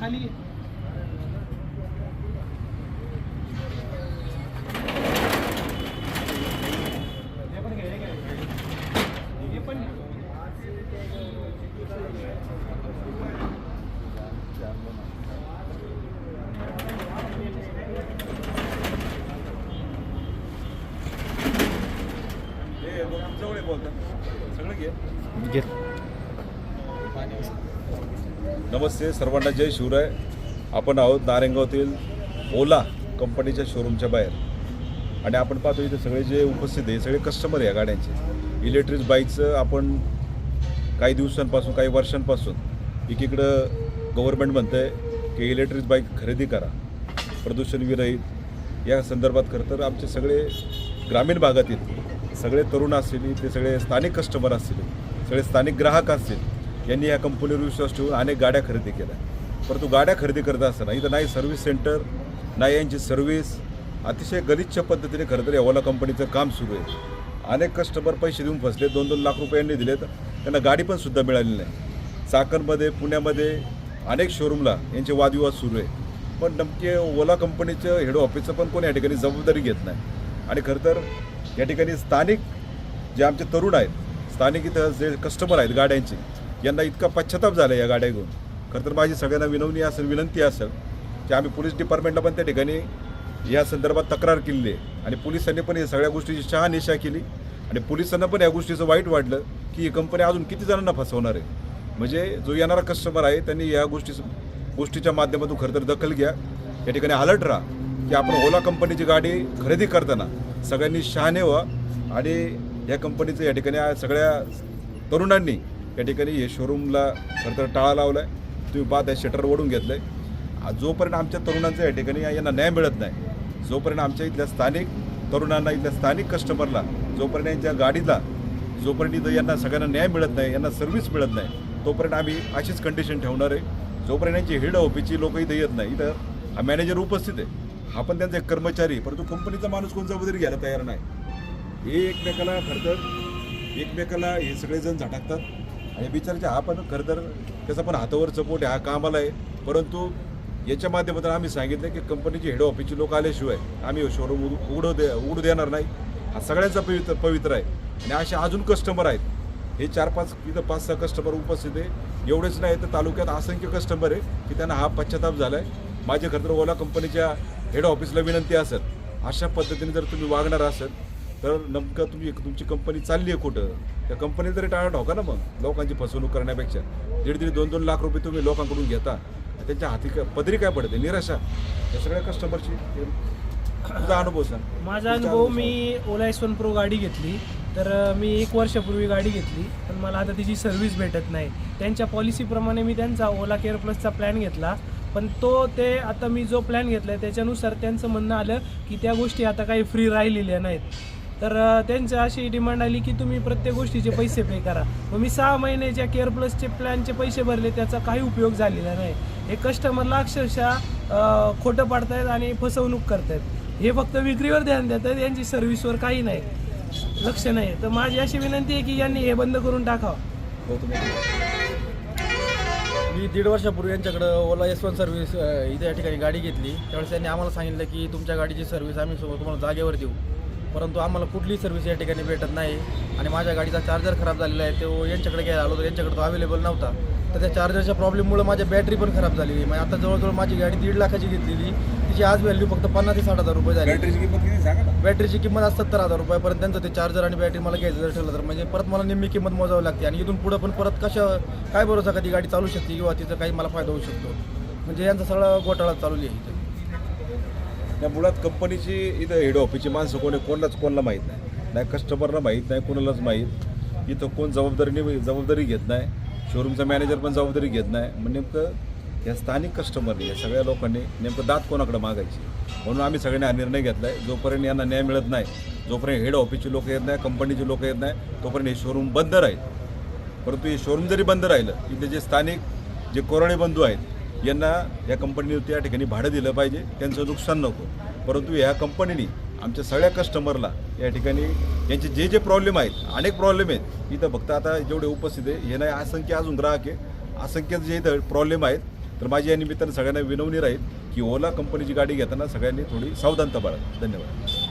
खाली जवळ बोलतात सगळं घे घे नमस्ते सर्वांना जय शिवराय. आपण आहोत नारेंगावतील ओला कंपनीच्या शोरूमच्या बाहेर. आणि आपण पाहतो इथे सगळे जे उपस्थित आहे सगळे कस्टमर या गाड्यांचे. इलेक्ट्रिक बाईकचं आपण काही दिवसांपासून काही वर्षांपासून एकीकडं गव्हर्नमेंट म्हणतं आहे की इलेक्ट्रिक बाईक खरेदी करा प्रदूषण विरहित या संदर्भात खरं तर आमचे सगळे ग्रामीण भागातील सगळे तरुण असतील ते सगळे स्थानिक कस्टमर असतील सगळे स्थानिक ग्राहक असतील यांनी या कंपनीवर विश्वास ठेवून अनेक गाड्या खरेदी केल्या. परंतु गाड्या खरेदी करत असताना इथं नाही सर्व्हिस सेंटर नाही यांची सर्व्हिस अतिशय गलिच्छ पद्धतीने खरं तर या ओला कंपनीचं काम सुरू आहे. अनेक कस्टमर पैसे देऊन फसले दोन दोन लाख रुपयांनी दिलेत. त्यांना गाडी पण सुद्धा मिळाली नाही. चाकणमध्ये पुण्यामध्ये अनेक शोरूमला यांचे वादविवाद सुरू आहे. पण नमके ओला कंपनीचं हेड ऑफिसचं पण कोणी या ठिकाणी जबाबदारी घेत नाही. आणि खरं तर या ठिकाणी स्थानिक जे आमचे तरुण आहेत स्थानिक इथं जे कस्टमर आहेत गाड्यांचे यांना इतका पश्चाताप झाला या गाड्या घेऊन. खरं तर माझी सगळ्यांना विनवणी असेल विनंती असेल की आम्ही पोलीस डिपार्टमेंटला पण त्या ठिकाणी या संदर्भात तक्रार केलेली आहे. आणि पोलिसांनी पण या सगळ्या गोष्टीची शहानिशा केली. आणि पोलिसांना पण या गोष्टीचं वाईट वाटलं की ही कंपनी अजून किती जणांना फसवणार आहे. म्हणजे जो येणारा कस्टमर आहे त्यांनी या गोष्टी गोष्टीच्या माध्यमातून खरं तर दखल घ्या. या ठिकाणी अलर्ट राहा की आपण ओला कंपनीची गाडी खरेदी करताना सगळ्यांनी शहाणे व्हा. आणि या कंपनीचं या ठिकाणी सगळ्या तरुणांनी या ठिकाणी हे शोरूमला खरं तर टाळा लावला आहे तुम्ही पाहता शटर ओढून घेतलं आहे जोपर्यंत आमच्या तरुणांचं या ठिकाणी यांना न्याय मिळत नाही जोपर्यंत आमच्या इथल्या स्थानिक तरुणांना इथल्या स्थानिक कस्टमरला जोपर्यंत यांच्या गाडीला जोपर्यंत इथं यांना सगळ्यांना न्याय मिळत नाही यांना सर्व्हिस मिळत नाही तोपर्यंत आम्ही अशीच कंडिशन ठेवणार आहे. जोपर्यंत यांची हेड ऑफिसची लोक इथं येत नाही इथं हा मॅनेजर उपस्थित आहे. हा पण त्यांचा एक कर्मचारी परंतु कंपनीचा माणूस कोण जबाबदारी घ्यायला तयार नाही. हे एकमेकाला खरं तर एकमेकाला हे सगळेजण झटाकतात. आणि बिचाराचे हा पण खरं तर त्याचा पण हातावर चपोट आहे हा कामाला आहे. परंतु याच्या माध्यमातून आम्ही सांगितलं की कंपनीची हेड ऑफिसची लोक आल्याशिवाय आम्ही शोरूम उघडू दे उघडू देणार नाही. हा सगळ्यांचा पवित्र पवित्र आहे. आणि असे अजून कस्टमर आहेत. हे चार पाच इथं पाच सहा कस्टमर उपस्थित आहे. एवढेच नाही तर तालुक्यात असंख्य कस्टमर आहे की त्यांना हा पश्चाताप झाला आहे माझे खरं तर ओला कंपनीच्या हेड ऑफिसला विनंती असेल अशा पद्धतीने जर तुम्ही वागणार असेल तर नेमकं तुम्ही तुमची कंपनी चालली आहे कुठं? त्या कंपनीला तरी टाळा ठोका ना मग लोकांची फसवणूक करण्यापेक्षा. दीड दीड दोन दोन लाख रुपये तुम्ही लोकांकडून घेता. त्यांच्या हाती काय पदरी काय पडते? निराशा. या सगळ्या कस्टमरची तुझा अनुभव सांग. माझा अनुभव मी ओला एस वन प्रो गाडी घेतली. तर मी एक वर्षापूर्वी गाडी घेतली. पण मला आता तिची सर्व्हिस भेटत नाही. त्यांच्या पॉलिसीप्रमाणे मी त्यांचा ओला केअर प्लसचा प्लॅन घेतला. पण तो ते आता मी जो प्लॅन घेतला आहे त्याच्यानुसार त्यांचं म्हणणं आलं की त्या गोष्टी आता काही फ्री राहिलेल्या नाहीत. तर अ, त्यांचं अशी डिमांड आली की तुम्ही प्रत्येक गोष्टीचे पैसे पे करा. मग मी सहा महिन्याच्या केअर प्लसचे प्लॅनचे पैसे भरले त्याचा काही उपयोग झालेला नाही. हे कस्टमरला अक्षरशः खोटं पाडतायत आणि फसवणूक करतायत. हे फक्त विक्रीवर ध्यान देत आहेत यांची सर्व्हिसवर काही नाही. लक्ष नाही. तर माझी अशी विनंती आहे की यांनी हे बंद करून टाकावं. हो तुम्ही मी दीड वर्षापूर्वी यांच्याकडं ओला एस वन सर्व्हिस इथे या ठिकाणी गाडी घेतली. त्यावेळेस त्यांनी आम्हाला सांगितलं की तुमच्या गाडीची सर्व्हिस आम्ही तुम्हाला जागेवर देऊ. परंतु आम्हाला कुठलीही सर्व्हिस या ठिकाणी भेटत नाही. आणि माझ्या गाडीचा चार्जर खराब झालेला आहे. तो यांच्याकडे घ्यायला आलो तर यांच्याकडे तो अवेलेबल नव्हता. तर त्या चार्जरच्या प्रॉब्लेममुळे माझी बॅटरी पण खराब झालेली म्हणजे आता जवळजवळ माझी गाडी दीड लाखाची घेतलेली. तिची आज व्हॅल्यू फक्त पन्नास ते साठ हजार रुपये झाली. बॅटरीची किंमत किती सांगा ना. बॅटरीची किंमत आज सत्तर हजार रुपयापर्यंत त्यांचं ते चार्जर आणि बॅटरी मला घ्यायचं जर ठरलं तर. म्हणजे परत मला निम्मी किंमत मोजावी लागते. आणि इथून पुढं पण परत कशा काय भरोसा का ती गाडी चालू शकते किंवा तिचा काही मला फायदा होऊ शकतो. म्हणजे यांचा सगळा घोटाळा चालू आहे त्या मुळात कंपनीची इथं हेड ऑफिसची माणसं कोणी कोणालाच कोणाला माहीत नाही. नाही कस्टमरला माहीत नाही कोणालाच माहीत. इथं कोण जबाबदारीने जबाबदारी घेत नाही. शोरूमचा मॅनेजर पण जबाबदारी घेत नाही. मग नेमकं या स्थानिक कस्टमरने या सगळ्या लोकांनी नेमकं दात कोणाकडे मागायची? म्हणून आम्ही सगळ्यांनी हा निर्णय घेतला आहे जोपर्यंत यांना न्याय मिळत नाही जोपर्यंत हेड ऑफिसची लोक येत नाही कंपनीची लोक येत नाही तोपर्यंत हे शोरूम बंद राहील. परंतु हे शोरूम जरी बंद राहिलं इथे जे स्थानिक जे कोरोणे बंधू आहेत यांना या कंपनीने त्या ठिकाणी भाडं दिलं पाहिजे. त्यांचं नुकसान नको. परंतु ह्या कंपनीने आमच्या सगळ्या कस्टमरला या ठिकाणी यांचे जे जे प्रॉब्लेम आहेत अनेक प्रॉब्लेम आहेत इथं फक्त आता जेवढे उपस्थित आहे हे नाही असंख्य अजून ग्राहक आहे. असंख्य जे इथं प्रॉब्लेम आहेत तर माझी या निमित्तानं सगळ्यांना विनवणी राहील की ओला कंपनीची गाडी घेताना सगळ्यांनी थोडी सावधानता बाळगा. धन्यवाद.